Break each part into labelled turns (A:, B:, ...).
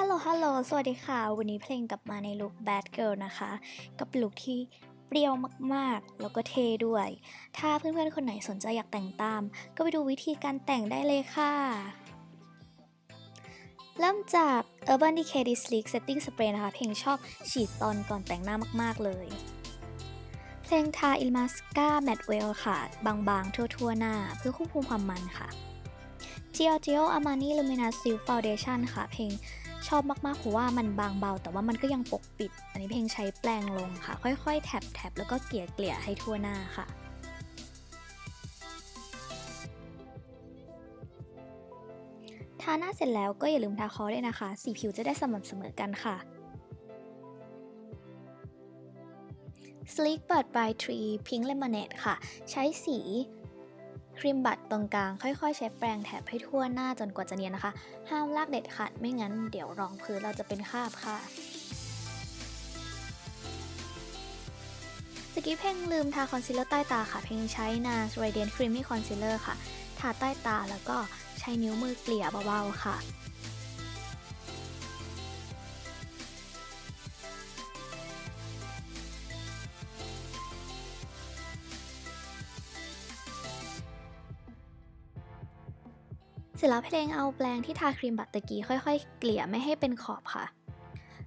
A: ฮัลโหล ฮัลโหล สวัสดีค่ะ วันนี้เพลงกลับมาในลุค Bad Girl นะคะ กับลุคที่เปรี้ยวมากๆ แล้วก็เท่ด้วย ถ้าเพื่อนๆ คนไหนสนใจอยากแต่งตาม ก็ไปดูวิธีการแต่งได้เลยค่ะ เริ่มจาก Urban Decay Sleek Setting Spray นะคะ เพลงชอบฉีดตอนก่อนแต่งหน้ามากๆเลย เพลงทา Il Mascara Matte Well ค่ะ บางๆ ทั่วๆ หน้า เพื่อควบคุมความมันค่ะ g i o g i o Armani Luminous Silk Foundation ค่ะ เพลง ชอบมากๆเพราะว่ามันบางเบา แต่ว่ามันก็ยังปกปิด อันนี้เพลงใช้แปรงลงค่ะ ค่อยๆแท็บแล้วก็เกลี่ยเกลี่ยให้ทั่วหน้าค่ะทาหน้าเสร็จแล้วก็อย่าลืมทาคอด้วยนะคะ สีผิวจะได้สม่ำเสมอกันค่ะ Sleek Bud by Tree Pink Lemonade ค่ะ ใช้สี ครีมบัตตรงกลางค่อยๆ ใช้แปรงแถบให้ทั่วหน้าจนกว่าจะเนียนนะคะ ห้ามลากเด็ดขาดไม่งั้นเดี๋ยวรองพื้นเราจะเป็นคราบค่ะตะกี้เพลงลืมทาคอนซีลเลอร์ใต้ตาค่ะ เพลงใช้ NARS Radiant Creamy Concealer ค่ะ ทาใต้ตาแล้วก็ใช้นิ้วมือเกลี่ยเบาๆค่ะ เสร็จแล้วเพลงเอาแปรงที่ทาครีมบัตตะกี้ค่อยๆ เกลี่ยไม่ให้เป็นขอบค่ะ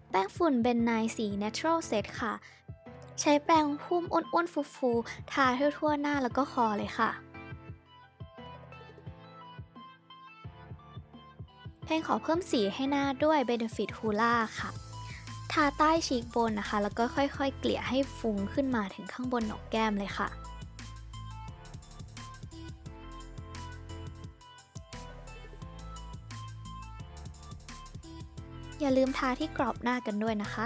A: แป้งฝุ่นเป็นนสี Natural Set ค่ะ ใช้แปรงพุ่มอ้วนๆฟูๆทาทั่วๆหน้าแล้วก็คอเลยค่ะ เพลงขอเพิ่มสีให้หน้าด้วย Benefit Hoola ค่ะทาใต้ชีกบนนะคะ แล้วก็ค่อยๆ เกลี่ยให้ฟุ้งขึ้นมาถึงข้างบนหนกแก้มเลยค่ะ อย่าลืมทาที่กรอบหน้ากันด้วยนะคะ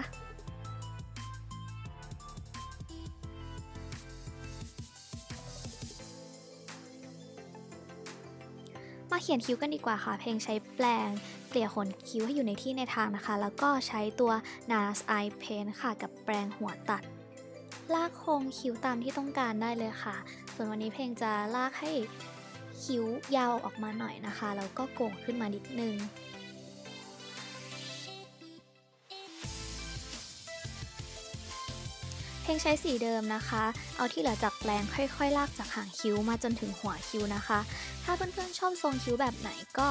A: มาเขียนคิ้วกันดีกว่าค่ะ เพลงใช้แปรงเกลี่ยขนคิ้วให้อยู่ในที่ในทางนะคะ แล้วก็ใช้ตัว NARS Eye Paint ค่ะ กับแปรงหัวตัด ลากโครงคิ้วตามที่ต้องการได้เลยค่ะ ส่วนวันนี้เพลงจะลากให้คิ้วยาวออกมาหน่อยนะคะ แล้วก็โก่งขึ้นมานิดนึง เพลงใช้สีเดิมนะคะ เอาที่เหลือจากแปลงค่อยๆ ลากจากหางคิ้วมาจนถึงหัวคิ้วนะคะ ถ้าเพื่อนๆชอบทรงคิ้วแบบไหนก็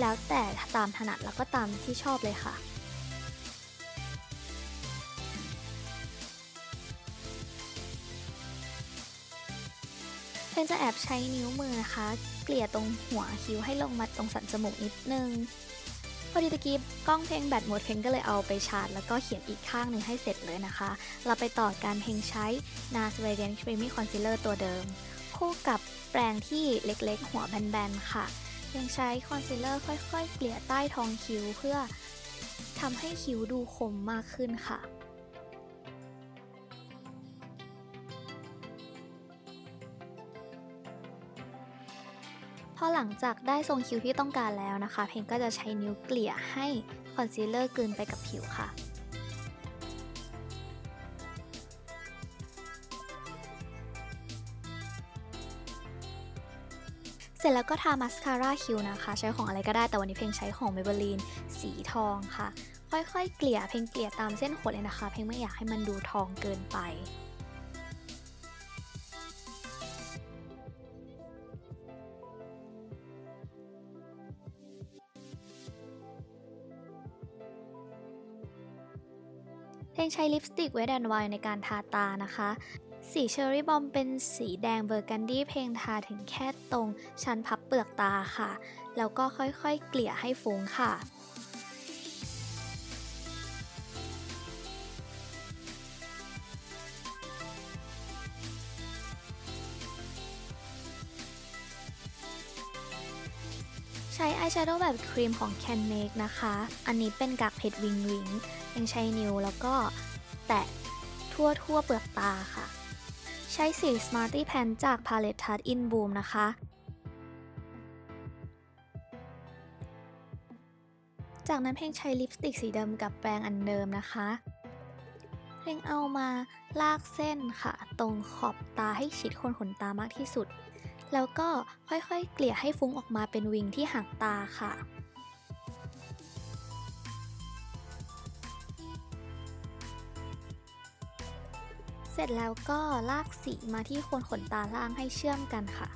A: แล้วแต่ตามถนัดแล้วก็ตามที่ชอบเลยค่ะเพลงจะแอบใช้นิ้วมือนะคะ เกลี่ยตรงหัวคิ้วให้ลงมาตรงสันจมูกนิดนึง อดีตะกี้กล้องเพลงแบตหมดเพลงก็เลยเอาไปชาร์จ แล้วก็เขียนอีกข้างหนึ่งให้เสร็จเลยนะคะ เราไปต่อการเพลงใช้ NARS Radiant Creamy Concealer ตัวเดิม คู่กับแปรงที่เล็กๆ หัวแบนๆ ค่ะ ยังใช้คอนซีลเลอร์ค่อยๆ เกลี่ยใต้ท้องคิ้วเพื่อทำให้คิ้วดูคมมากขึ้นค่ะ หลังจากได้ทรงคิ้วที่ต้องการแล้วนะคะ เพลงก็จะใช้นิ้วเกลี่ยให้คอนซีลเลอร์กลืนไปกับผิวค่ะเสร็จแล้วก็ทามาสคาร่าคิ้วนะคะ ใช้ของอะไรก็ได้แต่วันนี้เพลงใช้ของ Maybelline สีทองค่ะ ค่อยๆ เกลี่ยเพลงเกลี่ยตามเส้นขนเลยนะคะ เพลงไม่อยากให้มันดูทองเกินไป งใช้ลิปสติกเวดแอนไวในการทาตานะคะ สีเชอร์รี่บอมเป็นสีแดงเบอร์กันดี้เพลงทาถึงแค่ตรงชั้นพับเปลือกตาค่ะ แล้วก็ค่อยๆเกลี่ยให้ฟุ้งค่ะ ใช้อายแชโดว์แบบครีมของ Can Make นะคะ อันนี้เป็นกากเพชรวิงวิงยังใช้นิ้วแล้วก็แตะทั่วทั่วๆเปลือกตาค่ะ ใช้สี Smarty Pen จาก Palette Touch In Boom นะคะ จากนั้นเพลงใช้ลิปสติกสีดิมกับแปรงอันเดิมนะคะเพลงเอามาลากเส้นค่ะ ตรงขอบตาให้ชิดคนขนตามากที่สุด แล้วก็ค่อยๆ เกลี่ยให้ฟุ้งออกมาเป็นวิงที่หางตาค่ะ เสร็จแล้วก็ลากสีมาที่โคนขนตาล่างให้เชื่อมกันค่ะ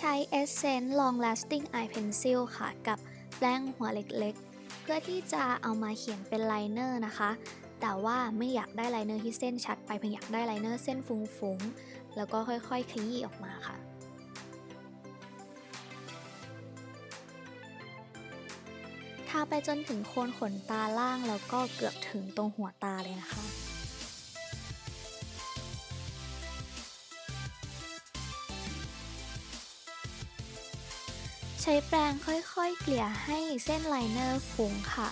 A: ใช้ Essence Long Lasting Eye Pencil ค่ะ กับแปรงหัวเล็กๆ เพื่อที่จะเอามาเขียนเป็นไลเนอร์นะคะ แต่ว่าไม่อยากได้ไลเนอร์ที่เส้นชัดไปเพียงอยากได้ไลเนอร์เส้นฟุ้งๆ แล้วก็ค่อยๆ ขยี้ออกมาค่ะทาไปจนถึงโคนขนตาล่างแล้วก็เกือบถึงตรงหัวตาเลยนะคะ ช้แปรงค่อยๆ เกลี่ยให้เส้นไลเนอร์ฟุ้งค่ะ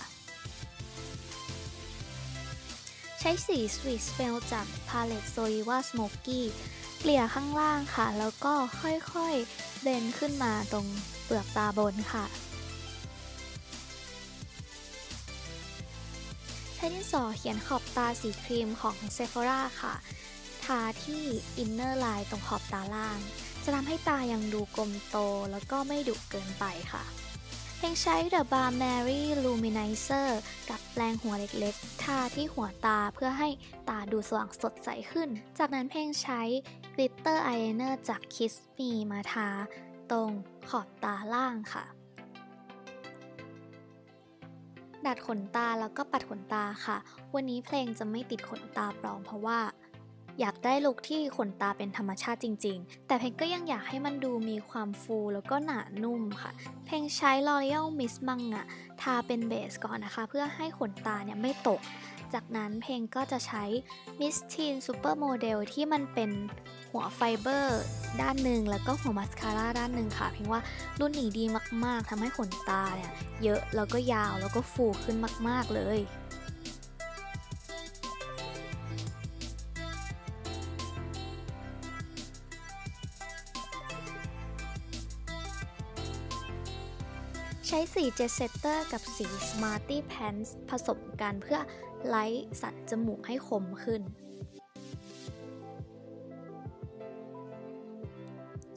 A: ใช้สี Sweet Spell จาก Palette Soliva Smoky เกลี่ยข้างล่างค่ะ แล้วก็ค่อยๆ เบนขึ้นมาตรงเปลือกตาบนค่ะ ใช้ดินสอเขียนขอบตาสีครีมของ Sephora ค่ะ ทาที่อินเนอร์ไลน์ตรงขอบตาล่าง จะทำให้ตายังดูกลมโตแล้วก็ไม่ดุเกินไปค่ะเพลงใช้ The Balm Mary Luminizer กับแปรงหัวเล็กๆ ทาที่หัวตาเพื่อให้ตาดูสว่างสดใสขึ้น จากนั้นเพลงใช้ Glitter Eyeliner จาก Kiss Me มาทาตรงขอบตาล่างค่ะ ดัดขนตาแล้วก็ปัดขนตาค่ะ วันนี้เพลงจะไม่ติดขนตาปลอมเพราะว่า อยากได้ลุคที่ขนตาเป็นธรรมชาติจริง ๆ แต่เพงก็ยังอยากให้มันดูมีความฟูแล้วก็หนานุ่มค่ะ เพงใช้ L'Oreal Miss Manga ทาเป็นเบสก่อนนะคะ เพื่อให้ขนตาเนี่ยไม่ตก จากนั้นเพลงก็จะใช้ Miss Teen Super Model ที่มันเป็นหัวไฟเบอร์ด้านหนึ่งแล้วก็หัวมัสคาร่าด้านหนึ่งค่ะ เพลงว่ารุ่นนี้ดีมากๆทำให้ขนตาเนี่ยเยอะแล้วก็ยาวแล้วก็ฟูขึ้นมาก ๆเลย สีเจ t เซเตอร์กับสี Smarty Pants ผสมกันเพื่อไลท์สันจมูกให้คมขึ้น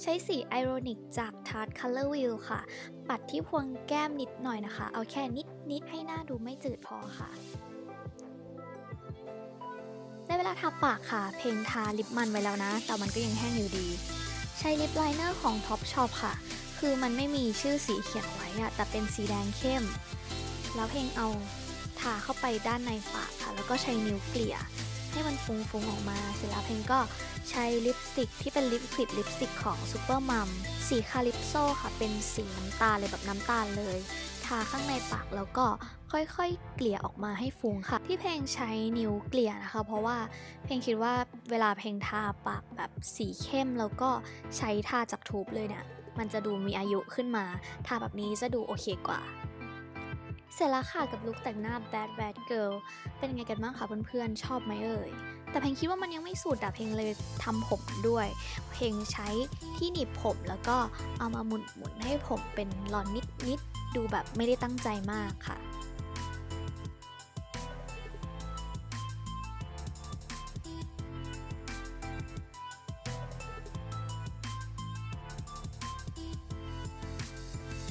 A: ใช้สี Ironic จาก Tarte Color Wheel ค่ะ ปัดที่พวงแก้มนิดหน่อยนะคะ เอาแค่นิดนิดให้หน้าดูไม่จืดพอค่ะ ได้เวลาทาปากค่ะ เพลงทาลิปมันไว้แล้วนะ แต่มันก็ยังแห้งอยู่ดี ใช้ลิปไลเนอร์ของ Top Shop ค่ะ คือมันไม่มีชื่อสีเขียนไว้อะแต่เป็นสีแดงเข้ม แล้วเพลงเอาทาเข้าไปด้านในปากค่ะ แล้วก็ใช้นิ้วเกลี่ย ให้มันฟุ้งๆออกมา เสร็จแล้วเพลงก็ใช้ลิปสติกที่เป็นลิปควิดลิปสติกของ Super Mum สีคาลิปโซค่ะ เป็นสีน้ำตาลเลยแบบน้ำตาลเลย ทาข้างในปากแล้วก็ค่อยๆ เกลี่ยออกมาให้ฟุ้งค่ะ ที่เพลงใช้นิ้วเกลี่ยนะคะ เพราะว่าเพลงคิดว่าเวลาเพลงทาปากแบบสีเข้มแล้วก็ใช้ทาจากทูบเลยเนี่ย มันจะดูมีอายุขึ้นมาทาแบบนี้จะดูโอเคกว่า เสร็จแล้วค่ะกับลุคแต่งหน้า Bad Bad Girl เป็นไงกันบ้างคะเพื่อนๆ ชอบไหมเอ่ย แต่เพลงคิดว่ามันยังไม่สุดอะเพลงเลยทำผมด้วย เพลงใช้ที่หนีบผมแล้วก็เอามาหมุนๆให้ผมเป็นลอนนิดๆ ดูแบบไม่ได้ตั้งใจมากค่ะ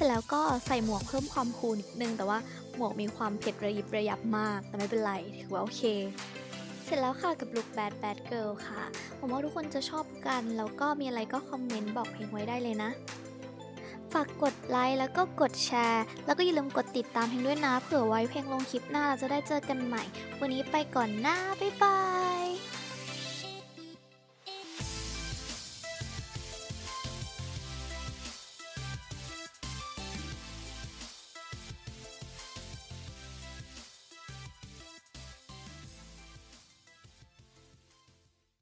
A: ร็จแล้วก็ใส่หมวกเพิ่มความคูลนิดนึง แต่ว่าหมวกมีความเผ็ดระยิบระยับมาก แต่ไม่เป็นไรถือว่าโอเค เสร็จแล้วค่ะกับลุค Bad Bad Girl ค่ะผมว่าทุกคนจะชอบกัน แล้วก็มีอะไรก็คอมเมนต์บอกเพลงไว้ได้เลยนะฝากกดไลค์แล้วก็กดแชร์ แล้วก็อย่าลืมกดติดตามเพลงด้วยนะ เผื่อไว้เพลงลงคลิปหน้าเราจะได้เจอกันใหม่ วันนี้ไปก่อนนะบ๊ายบาย